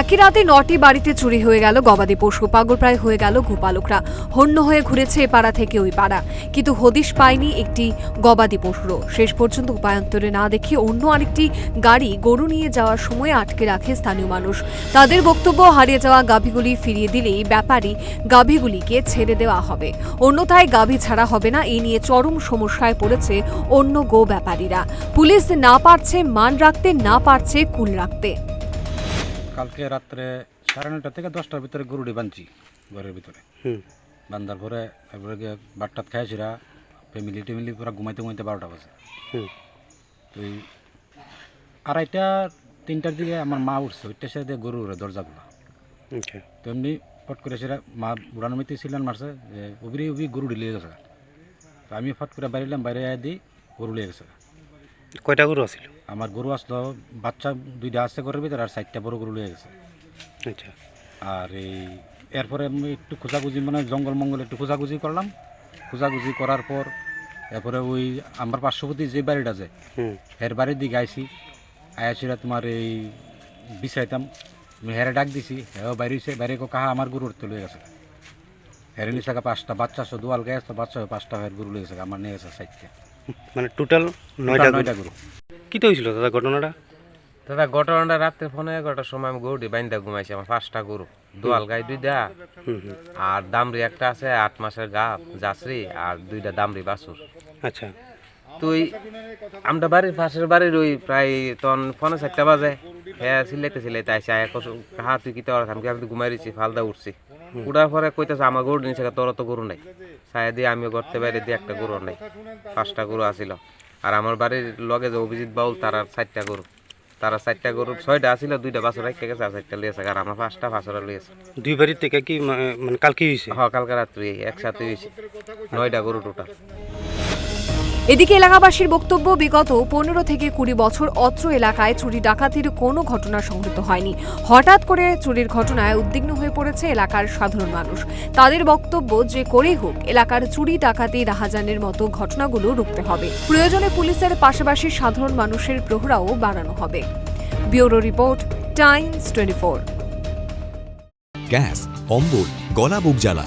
একই রাতে নটি বাড়িতে চুরি হয়ে গেল গবাদি পশু। পাগল প্রায় হয়ে গেল গোপালকরা। হন্য হয়ে ঘুরেছে এ পাড়া থেকে ওই পাড়া। কিন্তু হদিশ পায়নি একটি গবাদি পশুরও। শেষ পর্যন্ত উপায়ন্তরে না দেখে অন্য আরেকটি গাড়ি গরু নিয়ে যাওয়ার সময় আটকে রাখে স্থানীয় মানুষ। তাদের বক্তব্য, হারিয়ে যাওয়া গাভীগুলি ফিরিয়ে দিলেই ব্যাপারী গাভীগুলিকে ছেড়ে দেওয়া হবে। অন্যথায় গাভী ছাড়া হবে না এই নিয়ে চরম সমস্যায় পড়েছে অন্য গো ব্যাপারীরা। পুলিশ না পারছে মান রাখতে, না পারছে কুল রাখতে। কালকে রাত্রে সাড়ে নটা থেকে দশটার ভিতরে গরুটি বানছি ঘরের ভিতরে। হুম। বান্ধার পরে তারপরে গিয়ে বাট্টাত খাইছিরা ফ্যামিলি টেমিলি পুরো ঘুমাইতে ঘুমাইতে বারোটা বাজে। তো আড়াইটা তিনটার দিকে আমার মা উঠছে ওইটা সে দিয়ে গরু উড়ে দরজাগুলো তো এমনি ফট করে সেটা মা বুড়ানো মিতে ছিলেন মারছে যে উবরি উবি গরু লিয়ে গেছে। তো আমি ফট করে বাইরে এলাম বাইরে আয় দিই গরু লিয়ে গেছে। কয়টা গরু আছিল? আমার গরু আসলো বাচ্চা দুইটা আসছে ঘরের ভিতরে আর চারটা বড় গরু লিয়ে গেছে। আচ্ছা। আর এই এরপরে আমি একটু খোঁজাখুঁজি মানে জঙ্গল মঙ্গল একটু খোঁজাখুঁজি করলাম। খোঁজাখুঁজি করার পর এরপরে ওই আমার পার্শ্ববর্তী যে বাড়িটা আছে হুম। হের বাড়ির দিকে আইসি আয়াসিরা তোমার এই বিচাইতাম আমি হেরে ডাক দিছি হেও বাইরেছে বাইরে কাহা আমার গরু উঠতে লয়ে গেছে। হেরে নিছে পাঁচটা বাচ্চা সহ দুয়াল গায়ে তো বাচ্চা পাঁচটা হের গরু লয়ে গেছে আমার নিয়ে গেছে সাইডটা মানে টোটাল নয়টা নয়টা গরু। কী তো হয়েছিল দাদা ঘটনাটা? দাদা ঘটনাটা রাত্রে ফোনে এগারোটার সময় আমি গরুটি বাইন্দা ঘুমাইছি আমার পাঁচটা গরু। দোয়াল গাই দুইটা আর দামরি একটা আছে আট মাসের গা জাসরি আর দুইটা দামরি বাছুর। আচ্ছা। তুই আমরা বাড়ির পাশের বাড়ির ওই প্রায় তখন ফোনে চারটা বাজে। হ্যাঁ সিলাইতে সিলাইতে আইসি আয় কত কাহা তুই কি তোর আমি আমি ঘুমাই দিচ্ছি ফালদা উঠছি। উঠার পরে কইতেছে আমার গরু নিচে তোর তো গরু নাই। ছায়া দিয়ে আমিও করতে বাইরে দিয়ে একটা গরু নাই পাঁচটা গরু আসিল আর আমার বাড়ির লগে যে অভিজিৎ বাউল তার আর চারটা গরু। তারা চারটা গরু ছয়টা আসিল দুইটা বাছর রেখে গেছে আর চারটা লিয়েছে আর আমার পাঁচটা বাছর লিয়েছে দুই বাড়ির থেকে কি মানে কালকে হয়েছে হ কালকে রাত্রি একসাথে হয়েছে নয়টা গরু টোটাল এদিকে এলাকাবাসীর বক্তব্য, বিগত পনেরো থেকে কুড়ি বছর অত্র এলাকায় চুরি ডাকাতির কোনো ঘটনা সংঘটিত হয়নি। হঠাৎ করে চুরির ঘটনায় উদ্বিগ্ন হয়ে পড়েছে এলাকার সাধারণ মানুষ। তাদের বক্তব্য, যে করেই হোক, এলাকার চুরি, ডাকাতি, রাহাজানের মতো ঘটনাগুলো রুখতে হবে। প্রয়োজনে পুলিশের পাশাপাশি সাধারণ মানুষের প্রহরাও বাড়ানো হবে। Bureau report, Times twenty four. Gas, অম্বল, গলা, বুক জ্বালা।